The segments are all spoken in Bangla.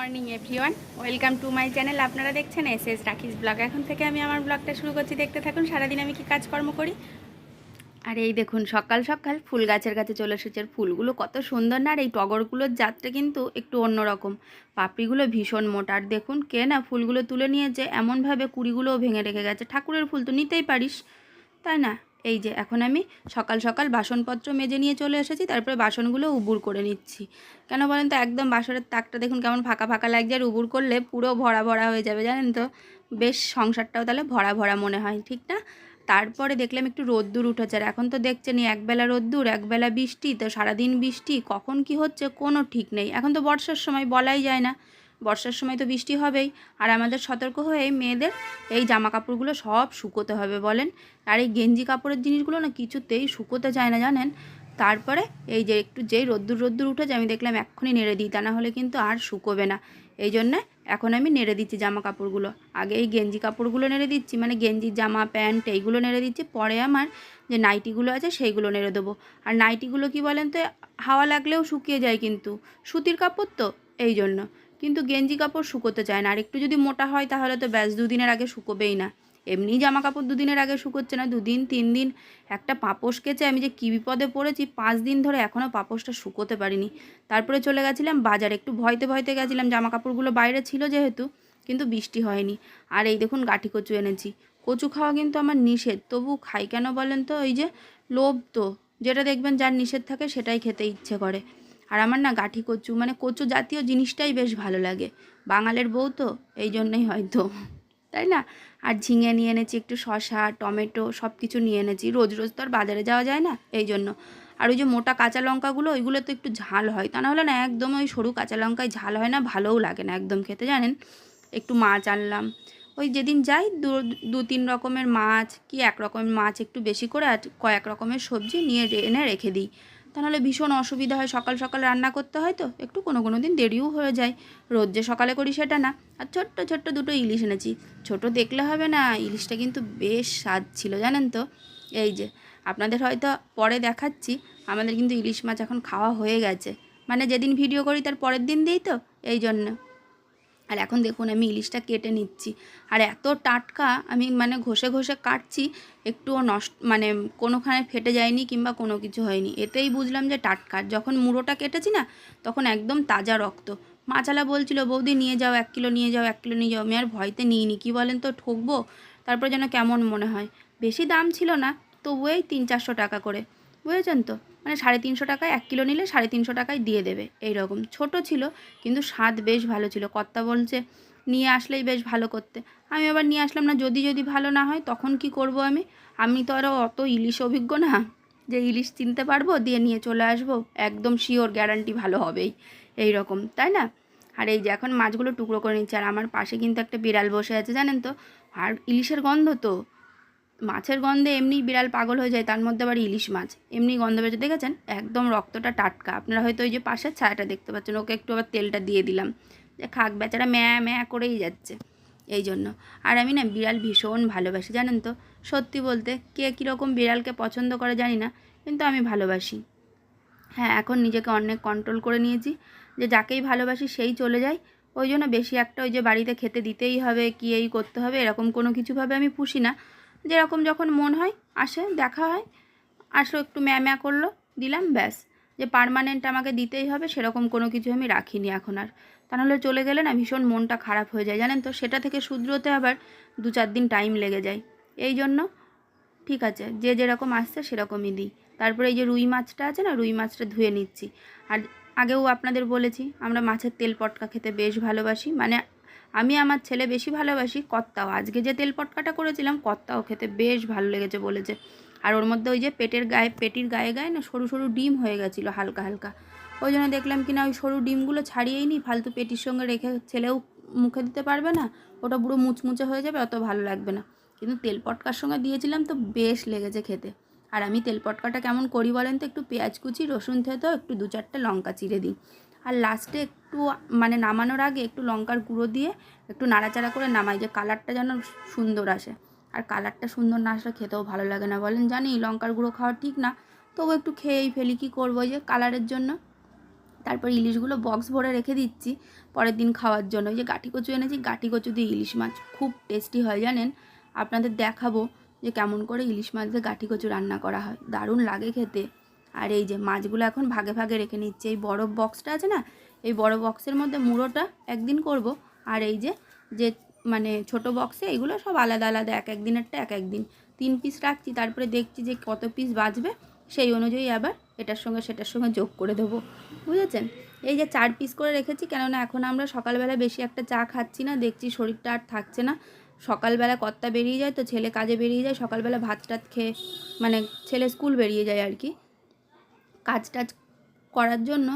Morning, everyone. Welcome to my channel. আপনারা দেখছেন এস এস রাখিস ব্লগ। এখন থেকে আমি আমার ব্লগটা শুরু করছি। দেখতে থাকুন, সারাদিন আমি কি কাজকর্ম করি। আর এই দেখুন, সকাল সকাল ফুল গাছের কাছে চলে এসেছে। ফুলগুলো কত সুন্দর না, আর এই টগরগুলোর জাতটা কিন্তু একটু অন্যরকম। পাপড়িগুলো ভীষণ মোটা। আর দেখুন, কে না ফুলগুলো তুলে নিয়েছে, এমনভাবে কুড়িগুলোও ভেঙে রেখে গেছে। ঠাকুরের ফুল তো নিতেই পারিস, তাই না? এই যে এখন আমি সকাল সকাল বাসনপত্র মেজে নিয়ে চলে এসেছি, তারপরে বাসনগুলো উবুর করে নিচ্ছি। কেন বলেন তো, একদম বাসনের তাকটা দেখুন কেমন ফাঁকা ফাঁকা লাগছে আর উবুর করলে পুরো ভরা ভরা হয়ে যাবে, জানেন তো? বেশ সংসারটাও তাহলে ভরা ভরা মনে হয়, ঠিক না? তারপরে দেখলাম একটু রোদ্দুর উঠেছে আর এখন তো দেখছেনই একবেলা রোদ্দুর, একবেলা বৃষ্টি, তো সারাদিন বৃষ্টি, কখন কি হচ্ছে কোনো ঠিক নেই। এখন তো বর্ষার সময় বলাই যায় না। বর্ষার সময় তো বৃষ্টি হবেই। আর আমাদের সতর্ক হয়ে মেয়েদের এই জামা কাপড়গুলো সব শুকোতে হবে বলেন। আর এই গেঞ্জি কাপড়ের জিনিসগুলো না কিছুতেই শুকোতে চায় না, জানেন? তারপরে এই যে একটু যেই রোদ্দুর রোদ্দুর উঠেছে, আমি দেখলাম এক্ষুনি নেড়ে দিই, তা না হলে কিন্তু আর শুকোবে না। এই জন্যে এখন আমি নেড়ে দিচ্ছি জামা কাপড়গুলো আগে এই গেঞ্জি কাপড়গুলো নেড়ে দিচ্ছি মানে গেঞ্জির জামা, প্যান্ট এইগুলো নেড়ে দিচ্ছি। পরে আমার যে নাইটিগুলো আছে, সেইগুলো নেড়ে দেবো। আর নাইটিগুলো কি বলেন তো, হাওয়া লাগলেও শুকিয়ে যায় কিন্তু। সুতির কাপড় তো, এই জন্য। কিন্তু গেঞ্জি কাপড় শুকোতে চায় না। আর একটু যদি মোটা হয়, তাহলে তো ব্যাস দুদিনের আগে শুকোবেই না। এমনি জামা কাপড় দুদিনের আগে শুকোচ্ছে না, দুদিন, তিন দিন। একটা পাপোশ কেচে আমি যে কী বিপদে পড়েছি, পাঁচ দিন ধরে এখনও পাপোশটা শুকোতে পারিনি। তারপরে চলে গেছিলাম বাজারে। একটু ভয়তে ভয়তে গেছিলাম জামা কাপড়গুলো বাইরে ছিল যেহেতু, কিন্তু বৃষ্টি হয়নি। আর এই দেখুন গাঠি কচু এনেছি। কচু খাওয়া কিন্তু আমার নিষেধ। তবু খাই কেন বলেন তো? ওই যে লোভ তো। যেটা দেখবেন যার নিষেধ থাকে, সেটাই খেতে ইচ্ছে করে। আর আমার না গাঠি কচু মানে কচু জাতীয় জিনিসটাই বেশ ভালো লাগে। বাঙালের বউ তো এই জন্যই হয়তো। তাই না? আর ঝিঙে নিয়ে এনেছি, একটু শশা টমেটো সব কিছু নিয়ে এনেছি। রোজ রোজ তো আর বাজারে যাওয়া যায় না এই জন্য আর ওই যে মোটা কাঁচা লঙ্কাগুলো ওইগুলো তো একটু ঝাল হয়। তা নাহলে না একদম ওই সরু কাঁচা লঙ্কায় ঝাল হয় না, ভালোও লাগে না একদম খেতে, জানেন? একটু মাছ আনলাম। ওই যেদিন যাই, দু তিন রকমের মাছ, কি এক রকমের মাছ একটু বেশি করে আর কয়েক রকমের সবজি নিয়ে এনে রেখে দিই। তা নাহলে ভীষণ অসুবিধা হয়। সকাল সকাল রান্না করতে হয় তো, একটু কোনো কোনো দিন দেরিও হয়ে যায়। রোজ যে সকালে করি সেটা না। আর ছোট্ট ছোট্ট দুটো ইলিশ এনেছি। ছোট দেখলে হবে না, ইলিশটা কিন্তু বেশ স্বাদ ছিল, জানেন তো? এই যে, আপনাদের হয়তো পরে দেখাচ্ছি, আমাদের কিন্তু ইলিশ মাছ এখন খাওয়া হয়ে গেছে। মানে যেদিন ভিডিও করি তার পরের দিন দিই তো, এই জন্য। আর এখন দেখুন আমি ইলিশটা কেটে নিচ্ছি। আর এত টাটকা আমি মানে ঘষে ঘষে কাটছি, একটুও নষ্ট মানে কোনোখানে ফেটে যায়নি কিংবা কোনো কিছু হয়নি। এতেই বুঝলাম যে টাটকা। যখন মুড়োটা কেটেছি না, তখন একদম তাজা রক্ত। মাছালা বলছিল, বৌদি নিয়ে যাও, এক কিলো নিয়ে যাও, এক কিলো নিয়ে যাও। আমি আর ভয়তে নিইনি। কী বলেন তো, ঠকবো? তারপর যেন কেমন মনে হয়। বেশি দাম ছিল না তবু এই তিন চারশো টাকা করে। বুঝেছেন তো? মানে সাড়ে তিনশো টাকায় এক কিলো নিলে সাড়ে তিনশো টাকায় দিয়ে দেবে এই রকম ছোট ছিল, কিন্তু স্বাদ বেশ ভালো ছিল। কর্তা বলছে, নিয়ে আসলেই বেশ ভালো করতে। আমি আবার নিয়ে আসলাম না, যদি যদি ভালো না হয়, তখন কি করব আমি? আমি তো আরও অত ইলিশ অভিজ্ঞ না, যে ইলিশ চিনতে পারব, দিয়ে নিয়ে চলে আসব। একদম শিওর গ্যারান্টি ভালো হবেই এই রকম তাই না? আর এই যে এখন মাছগুলো টুকরো করে নিচ্ছে, আর আমার পাশে কিন্তু একটা বিড়াল বসে আছে, জানেন তো? আর ইলিশের গন্ধ তো মাছের গন্ধে এমনি বিড়াল পাগল হয়ে যায়, তার মধ্যে আবার ইলিশ মাছ। এমনি গন্ধ বেজে দেখেছেন? একদম রক্তটা টাটকা। আপনারা হয়তো ওই যে পাশের ছায়াটা দেখতে পাচ্ছেন, ওকে একটু আবার তেলটা দিয়ে দিলাম। যে খাক, বেচারা ম্যা ম্যা করেই যাচ্ছে। এই জন্য। আর আমি না বিড়াল ভীষণ ভালোবাসি, জানেন তো? সত্যি বলতে, কে কীরকম বিড়ালকে পছন্দ করে জানি না, কিন্তু আমি ভালোবাসি। হ্যাঁ এখন নিজেকে অনেক কন্ট্রোল করে নিয়েছি যে যাকেই ভালোবাসি সেই চলে যায়। ওই জন্য বেশি একটা ওই যে বাড়িতে খেতে দিতেই হবে, কি এই করতে হবে, এরকম কোনো কিছুভাবে আমি পুষি না। যেরকম যখন মন হয়, আসে, দেখা হয়। আসো একটু ম্যা ম্যা করল, দিলাম, ব্যাস। যে পার্মানেন্ট আমাকে দিতেই হবে, সেরকম কোনো কিছু আমি রাখিনি এখন আর। তা নাহলে চলে গেলে না, ভীষণ মনটা খারাপ হয়ে যায়। জানেন তো, সেটা থেকে শুধরোতে আবার দু চার দিন টাইম লেগে যায়। এই জন্য, ঠিক আছে, যে যেরকম আসছে, সেরকমই দিই। তারপরে এই যে রুই মাছটা আছে না, রুই মাছটা ধুয়ে নিচ্ছি। আর আগেও আপনাদের বলেছি, আমরা মাছের তেল পটকা খেতে বেশ ভালোবাসি। মানে আমি আমার ছেলে বেশি ভালোবাসি কর্তাও আজকে যে তেল পটকাটা করেছিলাম কর্তাও খেতে বেশ ভালো লেগেছে বলেছে। আর ওর মধ্যে ওই যে পেটের গায়ে, পেটির গায়ে গায়ে না সরু সরু ডিম হয়ে গেছিল হালকা হালকা। ওই জন্য দেখলাম কি না ওই সরু ডিমগুলো ছাড়িয়েই নি, ফালতু পেটির সঙ্গে রেখে ছেলেও মুখে দিতে পারবে না, ওটা পুরো মুচমুচে হয়ে যাবে, অত ভালো লাগবে না। কিন্তু তেল পটকার সঙ্গে দিয়েছিলাম তো বেশ লেগেছে খেতে। আর আমি তেল পটকাটা কেমন করি বলেন তো, একটু পেঁয়াজ কুচি, রসুন থেতো, একটু দু চারটে লঙ্কা চিড়ে দিই। আর লাস্টে একটু মানে নামানোর আগে একটু লঙ্কার গুঁড়ো দিয়ে একটু নাড়াচাড়া করে নামাই যে কালারটা যেন সুন্দর আসে। আর কালারটা সুন্দর না আসলে খেতেও ভালো লাগে না। বলেন, জানি লঙ্কার গুঁড়ো খাওয়া ঠিক না তবু একটু খেয়েই ফেলি, কী করব যে কালারের জন্য? তারপর ইলিশগুলো বক্স ভরে রেখে দিচ্ছি পরের দিন খাওয়ার জন্য। ওই যে গাঠি কচু এনেছি গাঠি কচু দিয়ে ইলিশ মাছ খুব টেস্টি হয়, জানেন? আপনাদের দেখাবো যে কেমন করে ইলিশ মাছ দিয়ে গাঠি কচু রান্না করা হয়। দারুণ লাগে খেতে। আর এই যে মাছগুলো এখন ভাগে ভাগে রেখে নিচ্ছে। এই বড় বক্সটা আছে না, এই বড় বক্সের মধ্যে মুড়োটা একদিন করব। আর এই যে যে মানে ছোট বক্সে এগুলো সব আলাদা আলাদা, এক এক দিনেরটা এক এক দিন তিন পিস রাখছি, তারপরে দেখছি যে কত পিস বাজবে, সেই অনুযায়ী আবার এটার সঙ্গে সেটার সঙ্গে যোগ করে দেবো। বুঝেছেন? এই যে চার পিস করে রেখেছি, কেননা এখন আমরা সকালবেলা বেশি একটা চা খাচ্ছি না, দেখছি শরীরটা আর থাকছে না। সকালবেলা কর্তা বেরিয়ে যায়, তো ছেলে কাজে বেরিয়ে যায়, সকালবেলা ভাত টাত খেয়ে মানে ছেলে স্কুল বেরিয়ে যায় আর কি। কাজ টাজ করার জন্য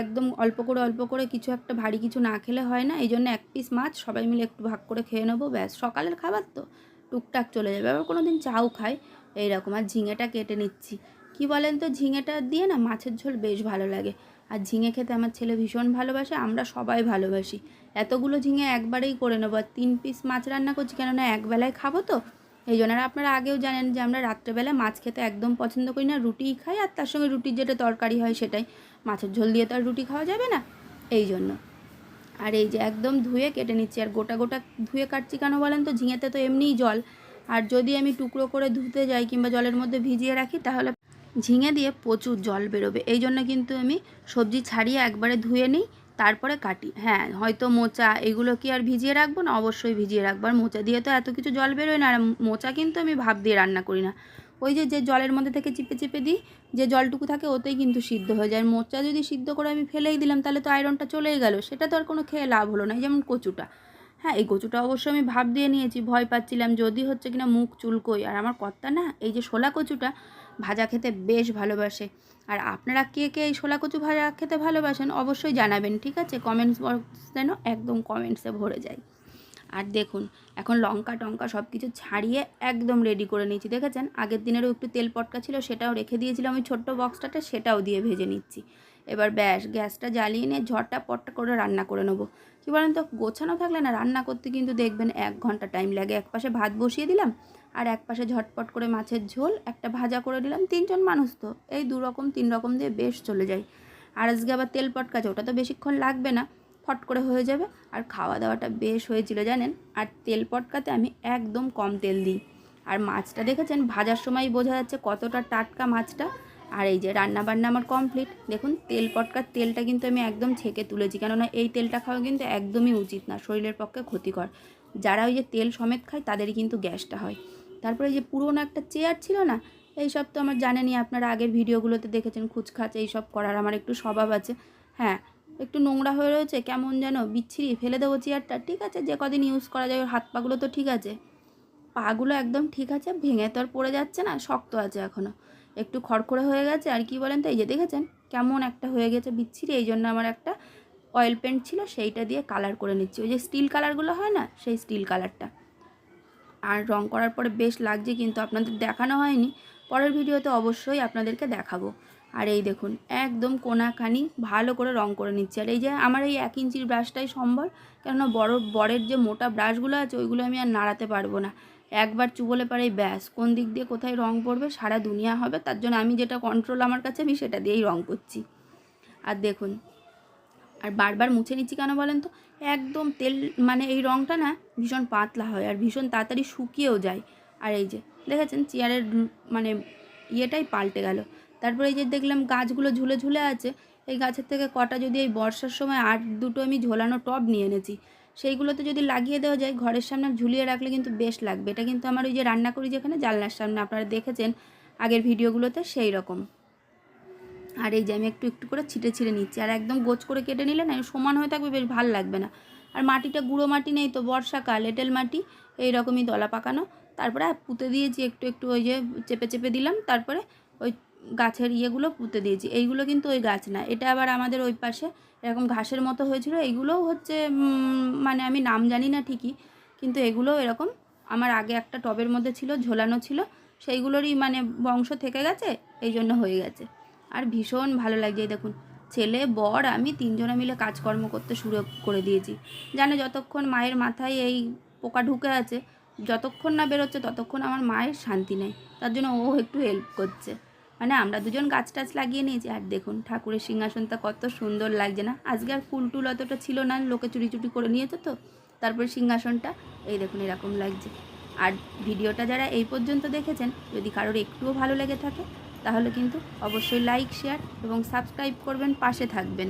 একদম অল্প করে অল্প করে কিছু একটা ভারী কিছু না খেলে হয় না। এই জন্য এক পিস মাছ সবাই মিলে একটু ভাগ করে খেয়ে নেব, ব্যাস। সকালের খাবার তো টুকটাক চলে যাবে। আবার কোনো দিন চাও খাই, এইরকম। আর ঝিঙেটা কেটে নিচ্ছি। কি বলেন তো, ঝিঙেটা দিয়ে না মাছের ঝোল বেশ ভালো লাগে। আর ঝিঙে খেতে আমার ছেলে ভীষণ ভালোবাসে, আমরা সবাই ভালোবাসি। এতগুলো ঝিঙে একবারেই করে নেব। আর তিন পিস মাছ রান্না করছি, কেননা একবেলায় খাব তো। এই জন্য আর আপনারা আগেও জানেন যে আমরা রাত্রেবেলা মাছ খেতে একদম পছন্দ করি না রুটিই খাই আর তার সঙ্গে রুটির যেটা তরকারি হয় সেটাই। মাছের ঝোল দিয়ে তো আর রুটি খাওয়া যাবে না, এই জন্য। আর এই যে একদম ধুয়ে কেটে নিচ্ছি, আর গোটা গোটা ধুয়ে কাটছি কেন বলেন তো? ঝিঙেতে তো এমনিই জল। আর যদি আমি টুকরো করে ধুতে যাই কিংবা জলের মধ্যে ভিজিয়ে রাখি, তাহলে ঝিঙে দিয়ে প্রচুর জল বেরোবে। এই জন্য কিন্তু আমি সবজি ছাড়িয়ে একবারে ধুয়ে নিই। তারপরে কাটি হ্যাঁ হয়তো মোচা এগুলো কি আর ভিজিয়ে রাখব না? অবশ্যই ভিজিয়ে রাখব। আর মোচা দিয়ে তো এত কিছু জল বেরোয় না, আর মোচা কিন্তু আমি ভাব দিয়ে রান্না করি না। ওই যে যে জলের মধ্যে থেকে চিপে চিপে দিই, যে জলটুকু থাকে ওতেই কিন্তু সিদ্ধ হয়ে যায়। আর মোচা যদি সিদ্ধ করে আমি ফেলেই দিলাম, তাহলে তো আয়রনটা চলেই গেল। সেটা তো আর কোনো খেয়ে লাভ হলো না। যেমন কচুটা হ্যাঁ এই কচুটা অবশ্য আমি ভাব দিয়ে নিয়েছি। ভয় পাচ্ছিলাম, যদি হচ্ছে কিনা মুখ চুলকোই আর আমার কর্তা না, এই যে শোলা কচুটা ভাজা খেতে বেশ ভালোবাসে। আর আপনারা কে কে এই শোলা কচু ভাজা খেতে ভালোবাসেন অবশ্যই জানাবেন, ঠিক আছে? কমেন্টস বক্স যেন একদম কমেন্টসে ভরে যায়। আর দেখুন, এখন লঙ্কা টঙ্কা সব কিছু ছাড়িয়ে একদম রেডি করে নিয়েছি, দেখেছেন? আগের দিনেরও একটু তেল পটকা ছিল, সেটাও রেখে দিয়েছিলাম, ওই ছোট্ট বক্সটাতে সেটাও দিয়ে ভেজে নিচ্ছি। এবার ব্যাস, গ্যাসটা জ্বালিয়ে নিয়ে ঝটটা পটটা করে রান্না করে নেব। কী বলেন তো, গোছানো থাকলে না রান্না করতে কিন্তু দেখবেন এক ঘণ্টা টাইম লাগে। এক পাশে ভাত বসিয়ে দিলাম আর এক পাশে ঝটপট করে মাছের ঝোল, একটা ভাজা করে দিলাম তিনজন মানুষ তো, এই দু রকম, তিন রকম দিয়ে বেশ চলে যায়। আর আজকে আবার তেল পটকাছে ওটা তো বেশিক্ষণ লাগবে না, ফট করে হয়ে যাবে। আর খাওয়া দাওয়াটা বেশ হয়েছিল জানেন, আর তেল পটকাতে আমি একদম কম তেল দিই। আর মাছটা দেখেছেন, ভাজার সময় বোঝা যাচ্ছে কতটা টাটকা মাছটা। আর এই যে রান্না বান্না আমার কমপ্লিট দেখুন, তেল পটকার তেলটা কিন্তু আমি একদম ছেঁকে তুলেছি। কেননা এই তেলটা খাওয়া কিন্তু একদমই উচিত না, শরীরের পক্ষে ক্ষতিকর। যারা ওই যে তেল সমেত খায়, তাদেরই কিন্তু গ্যাসটা হয়। তারপরে যে পুরোনো একটা চেয়ার ছিল না এই সব তো আমার জানেনই, আপনারা আগের ভিডিওগুলোতে দেখেছেন, খুচখাচ এইসব করার আমার একটু স্বভাব আছে। হ্যাঁ একটু নোংরা হয়ে রয়েছে, কেমন যেন বিচ্ছিরি। ফেলে দেবো চেয়ারটা, ঠিক আছে, যে কদিন ইউজ করা যায়, ওর হাত পাগুলো তো ঠিক আছে। পাগুলো একদম ঠিক আছে, ভেঙে তো আর পড়ে যাচ্ছে না, শক্ত আছে এখনও একটু খড়খড়ে হয়ে গেছে, আর কি বলেন তো, এই যে দেখেছেন কেমন একটা হয়ে গেছে বিচ্ছিরি, এই জন্য আমার একটা অয়েল পেন্ট ছিল, সেইটা দিয়ে কালার করে নিচ্ছি। ওই যে স্টিল কালারগুলো হয় না, সেই স্টিল কালারটা আর রং করার পরে বেশ লাগছে, কিন্তু আপনাদের দেখানো হয়নি। পরের ভিডিওতে অবশ্যই আপনাদেরকে দেখাবো। আর এই দেখুন, একদম কোনাখানি ভালো করে রং করে নিচ্ছি। আর এই যে আমার এই এক ইঞ্চির ব্রাশটাই সম্বল, কেননা বড়, বরের যে মোটা ব্রাশগুলো আছে, ওইগুলো আমি আর নাড়াতে পারব না। একবার চুবলে পারেই ব্যাস। কোন দিক দিয়ে কোথায় রং পড়বে, সারা দুনিয়া হবে। তার জন্য আমি যেটা কন্ট্রোল আমার কাছে, আমি সেটা দিয়েই রং করছি। আর দেখুন, আর বারবার মুছে নিচ্ছি কেন বলেন তো? একদম তেল মানে এই রঙটা না ভীষণ পাতলা হয় আর ভীষণ তাড়াতাড়ি শুকিয়েও যায়। আর এই যে, দেখেছেন? চেয়ারের মানে ইয়েটাই পাল্টে গেল। তারপরে এই যে দেখলাম গাছগুলো ঝুলে ঝুলে আছে। এই গাছের থেকে কটা যদি এই বর্ষার সময় আট দুটো আমি ঝোলানো টব নিয়ে এনেছি। সেইগুলোতে যদি লাগিয়ে দেওয়া যায়, ঘরের সামনে ঝুলিয়ে রাখলে কিন্তু বেশ লাগবে। এটা কিন্তু আমার ওই যে রান্না করি যেখানে, জানলার সামনে। আপনারা দেখেছেন আগের ভিডিওগুলোতে সেই রকম। আর এই যে আমি একটু একটু করে ছিটে ছিঁড়ে নিচ্ছি। আর একদম গোছ করে কেটে নিলে না, সমান হয়ে থাকবে, বেশ ভালো লাগবে না। আর মাটিটা, গুঁড়ো মাটি নেই তো, বর্ষাকাল, এঁটেল মাটি, এই রকমই দলা পাকানো। তারপরে পুঁতে দিয়েছি একটু একটু, ওই যে চেপে চেপে দিলাম। তারপরে ওই গাছের ইয়েগুলো পুঁতে দিয়েছি। এইগুলো কিন্তু ওই গাছ না। এটা আবার আমাদের ওই পাশে এরকম ঘাসের মতো হয়েছিল। এগুলোও হচ্ছে মানে আমি নাম জানি না ঠিকই, কিন্তু এগুলো এরকম আমার আগে একটা টবের মধ্যে ছিল, ঝোলানো ছিল, সেইগুলোরই মানে বংশ থেকে গেছে, এই জন্য হয়ে গেছে। আর ভীষণ ভালো লাগছে দেখুন, ছেলে, বর, আমি তিনজনে মিলে কাজকর্ম করতে শুরু করে দিয়েছি। জানে যতক্ষণ মায়ের মাথায় এই পোকা ঢুকে আছে, যতক্ষণ না বেরোচ্ছে, ততক্ষণ আমার মায়ের শান্তি নেই। তার জন্য ও একটু হেল্প করছে। মানে আমরা দুজন গাছ টাছ লাগিয়ে নিয়েছি। আর দেখুন, ঠাকুরের সিংহাসনটা কত সুন্দর লাগছে না? আজকে আর ফুল টুল অতটা ছিল না, লোকে চুরি চুরি করে নিয়েছে তো। তারপরে সিংহাসনটা, এই দেখুন এরকম লাগছে। আর ভিডিওটা যারা এই পর্যন্ত দেখেছেন, যদি কারোর একটুও ভালো লেগে থাকে, তাহলে কিন্তু অবশ্যই লাইক, শেয়ার এবং সাবস্ক্রাইব করবেন, পাশে থাকবেন।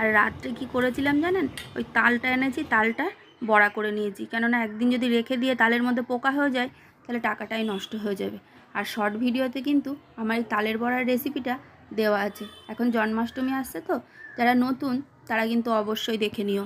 আর রাত্রে কি করেছিলাম জানেন? ওই তালটা এনেছি, তালটা বড়া করে নিয়েছি। কেননা একদিন যদি রেখে দিয়ে তালের মধ্যে পোকা হয়ে যায়, তাহলে টাকাটাই নষ্ট হয়ে যাবে। আর শর্ট ভিডিওতে কিন্তু আমার এই তালের বড়ার রেসিপিটা দেওয়া আছে। এখন জন্মাষ্টমী আসছে তো, যারা নতুন তারা কিন্তু অবশ্যই দেখে নিও।